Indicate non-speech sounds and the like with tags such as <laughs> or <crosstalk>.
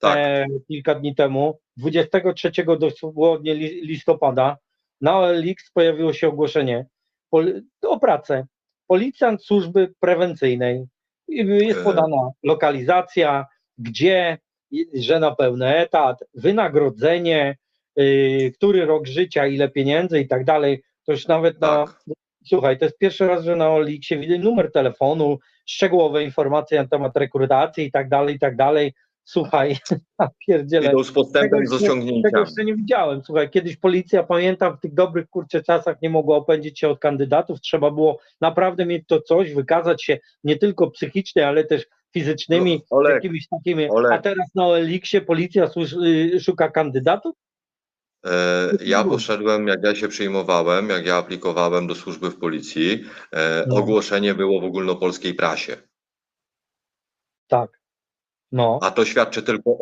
Tak. e, kilka dni temu, 23 dosłownie li- listopada, na OLX pojawiło się ogłoszenie o pracę. Policjant służby prewencyjnej. Jest E. podana lokalizacja, gdzie, że na pełny etat, wynagrodzenie, y, który rok życia, ile pieniędzy i tak dalej. To już nawet na, Tak. Słuchaj, to jest pierwszy raz, że na Oliksie widzę numer telefonu, szczegółowe informacje na temat rekrutacji i tak dalej, i tak dalej. Słuchaj, <laughs> ja pierdzielę. Idą z podstępem, Tego z jeszcze- Tego jeszcze nie widziałem. Słuchaj, kiedyś policja, pamiętam, w tych dobrych kurczę czasach nie mogła opędzić się od kandydatów. Trzeba było naprawdę mieć to coś, wykazać się nie tylko psychicznie, ale też fizycznymi, No, Olek, jakimiś takimi. Olek. A teraz na Oliksie policja y, szuka kandydatów? E, Ja poszedłem, jak ja się przyjmowałem, jak ja aplikowałem do służby w policji, e, No. ogłoszenie było w ogólnopolskiej prasie. Tak. No. A to świadczy tylko